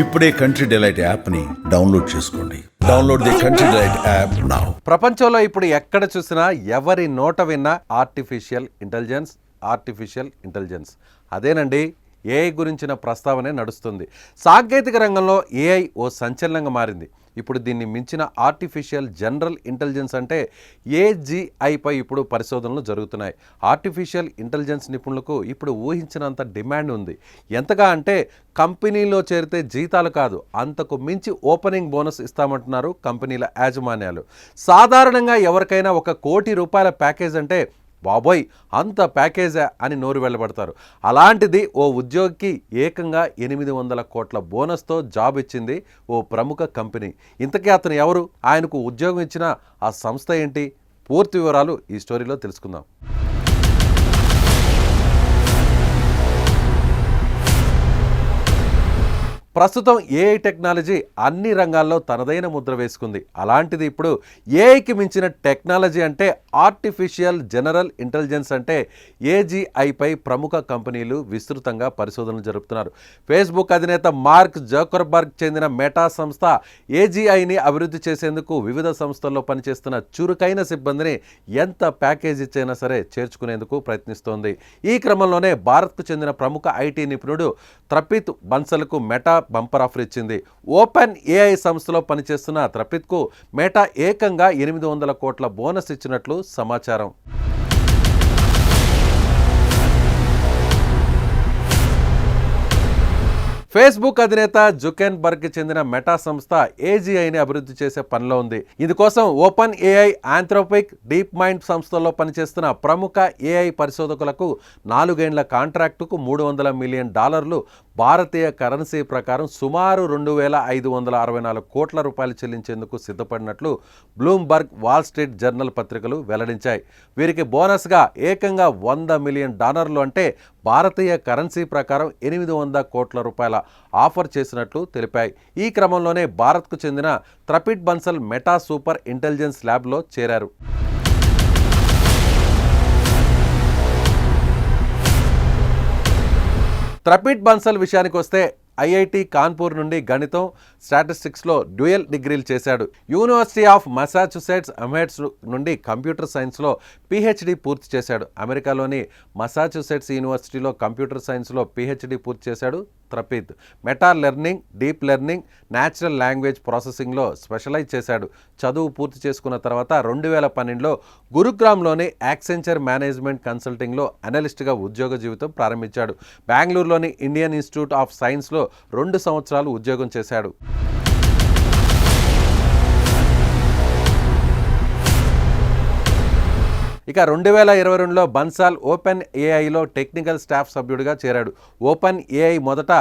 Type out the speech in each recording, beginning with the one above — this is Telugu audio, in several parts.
ఇప్పుడే కంట్రీ డిలైట్ యాప్ని డౌన్లోడ్ చేసుకోండి. Download the Country Delight app now ప్రపంచంలో ఇప్పుడు ఎక్కడ చూసినా ఎవరి నోట విన్నా ఆర్టిఫిషియల్ ఇంటెలిజెన్స్ ఆర్టిఫిషియల్ ఇంటెలిజెన్స్ అదేనండి ఏఐ గురించిన ప్రస్తావనే నడుస్తుంది. సాంకేతిక రంగంలో ఏఐ ఓ సంచలనంగా మారింది. ఇప్పుడు దీన్ని మించిన ఆర్టిఫిషియల్ జనరల్ ఇంటెలిజెన్స్ అంటే ఏజీఐపై ఇప్పుడు పరిశోధనలు జరుగుతున్నాయి. ఆర్టిఫిషియల్ ఇంటెలిజెన్స్ నిపుణులకు ఇప్పుడు ఊహించినంత డిమాండ్ ఉంది. ఎంతగా అంటే కంపెనీలో చేరితే జీతాలు కాదు అంతకు మించి ఓపెనింగ్ బోనస్ ఇస్తామంటున్నారు కంపెనీల యాజమాన్యాలు. సాధారణంగా ఎవరికైనా ఒక కోటి రూపాయల ప్యాకేజ్ అంటే బాబోయ్ అంత ప్యాకేజా అని నోరు వెళ్ళబడతారు అలాంటిది ఓ ఉద్యోగికి ఏకంగా ఎనిమిది వందల కోట్ల బోనస్తో జాబ్ ఇచ్చింది ఓ ప్రముఖ కంపెనీ. ఇంతకీ అతను ఎవరు? ఆయనకు ఉద్యోగం ఇచ్చిన ఆ సంస్థ ఏంటి? పూర్తి వివరాలు ఈ స్టోరీలో తెలుసుకుందాం. ప్రస్తుతం ఏఐ టెక్నాలజీ అన్ని రంగాల్లో తనదైన ముద్ర వేసుకుంది. అలాంటిది ఇప్పుడు ఏఐకి మించిన టెక్నాలజీ అంటే ఆర్టిఫిషియల్ జనరల్ ఇంటెలిజెన్స్ అంటే ఏజీఐపై ప్రముఖ కంపెనీలు విస్తృతంగా పరిశోధనలు జరుపుతున్నారు. ఫేస్బుక్ అధినేత మార్క్ జోకర్బర్గ్ చెందిన మెటా సంస్థ ఏజీఐని అభివృద్ధి చేసేందుకు వివిధ సంస్థల్లో పనిచేస్తున్న చురుకైన సిబ్బందిని ఎంత ప్యాకేజ్ ఇచ్చైనా సరే చేర్చుకునేందుకు ప్రయత్నిస్తోంది. ఈ క్రమంలోనే భారత్కు చెందిన ప్రముఖ ఐటీ నిపుణుడు త్రపిత్ బన్సల్కు మెటా బంపర్ ఆఫర్ ఇచ్చింది. ఓపెన్ ఏఐ సంస్థలో పనిచేస్తున్న త్రపిత్కు మెటా ఏకంగా ఎనిమిది వందల కోట్ల బోనస్ ఇచ్చినట్లు సమాచారం. ఫేస్బుక్ అధినేత జుకెన్ బర్గ్ చెందిన మెటా సంస్థ ఏజీఐని అభివృద్ధి చేసే పనిలో ఉంది. ఇందుకోసం Open AI Anthropic deep mind సంస్థల్లో పనిచేస్తున్న ప్రముఖ ఏఐ పరిశోధకులకు నాలుగేండ్ల కాంట్రాక్టుకు మూడు వందల మిలియన్ డాలర్లు భారతీయ కరెన్సీ ప్రకారం సుమారు రెండు వేల ఐదు వందల అరవై నాలుగు కోట్ల రూపాయలు చెల్లించేందుకు సిద్ధపడినట్లు బ్లూంబర్గ్ వాల్ స్ట్రీట్ జర్నల్ పత్రికలు వెల్లడించాయి. వీరికి బోనస్గా ఏకంగా వంద మిలియన్ డాలర్లు అంటే భారతీయ కరెన్సీ ప్రకారం ఎనిమిది వంద కోట్ల రూపాయల ఆఫర్ చేసినట్లు తెలిపాయి. ఈ క్రమంలోనే భారత్కు చెందిన Trapit Bansal Meta super intelligence ల్యాబ్లో చేరారు. త్రపిడ్ బన్సల్ విషయానికి వస్తే ఐఐటి కాన్పూర్ నుండి గణితం స్టాటిస్టిక్స్లో డ్యూయల్ డిగ్రీలు చేశాడు. యూనివర్సిటీ ఆఫ్ మసాచుసెట్స్ అమెట్స్ నుండి కంప్యూటర్ సైన్స్లో పిహెచ్డి పూర్తి చేశాడు. అమెరికాలోని మసాచుసెట్స్ యూనివర్సిటీలో కంప్యూటర్ సైన్స్లో పిహెచ్డి పూర్తి చేశాడు త్రపీత్. Meta learning deep learning natural language ప్రాసెసింగ్లో specialise చేశాడు. చదువు పూర్తి చేసుకున్న తర్వాత రెండు వేల పన్నెండులో గురుగ్రామ్లోని యాక్సెంచర్ మేనేజ్మెంట్ కన్సల్టింగ్లో అనలిస్ట్గా ఉద్యోగ జీవితం ప్రారంభించాడు. బెంగళూరులోని ఇండియన్ ఇన్స్టిట్యూట్ ఆఫ్ సైన్స్లో రెండు సంవత్సరాలు ఉద్యోగం చేశాడు. ఇక రెండు వేల ఇరవై రెండులో బన్సాల్ ఓపెన్ ఏఐలో టెక్నికల్ స్టాఫ్ సభ్యుడిగా చేరాడు. ఓపెన్ ఏఐ మొదట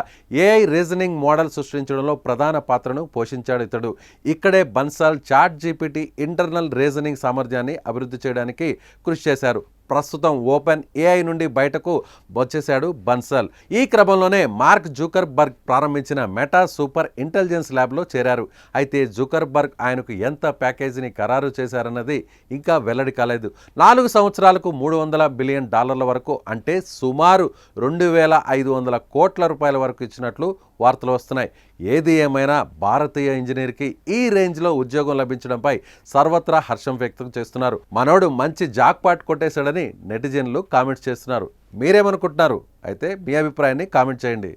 ఏఐ రీజనింగ్ మోడల్ సృష్టించడంలో ప్రధాన పాత్రను పోషించాడు ఇతడు. ఇక్కడే Bansal ChatGPT internal reasoning సామర్థ్యాన్ని అభివృద్ధి చేయడానికి కృషి చేశారు. ప్రస్తుతం ఓపెన్ ఏఐ నుండి బయటకు వచ్చేశాడు బన్సల్. ఈ క్రమంలోనే మార్క్ జూకర్బర్గ్ ప్రారంభించిన మెటా సూపర్ ఇంటెలిజెన్స్ ల్యాబ్లో చేరారు. అయితే జూకర్బర్గ్ ఆయనకు ఎంత ప్యాకేజీని ఖరారు చేశారన్నది ఇంకా వెల్లడి కాలేదు. నాలుగు సంవత్సరాలకు మూడు వందల బిలియన్ డాలర్ల వరకు అంటే సుమారు రెండు వేల ఐదు వందల కోట్ల రూపాయల వరకు ఇచ్చినట్లు వార్తలు వస్తున్నాయి. ఏది ఏమైనా భారతీయ ఇంజనీర్కి ఈ రేంజ్లో ఉద్యోగం లభించడంపై సర్వత్రా హర్షం వ్యక్తం చేస్తున్నారు. మనోడు మంచి జాక్పాట్ కొట్టేశాడని నెటిజన్లు కామెంట్స్ చేస్తున్నారు. మీరేమనుకుంటున్నారు? అయితే మీ అభిప్రాయాన్ని కామెంట్ చేయండి.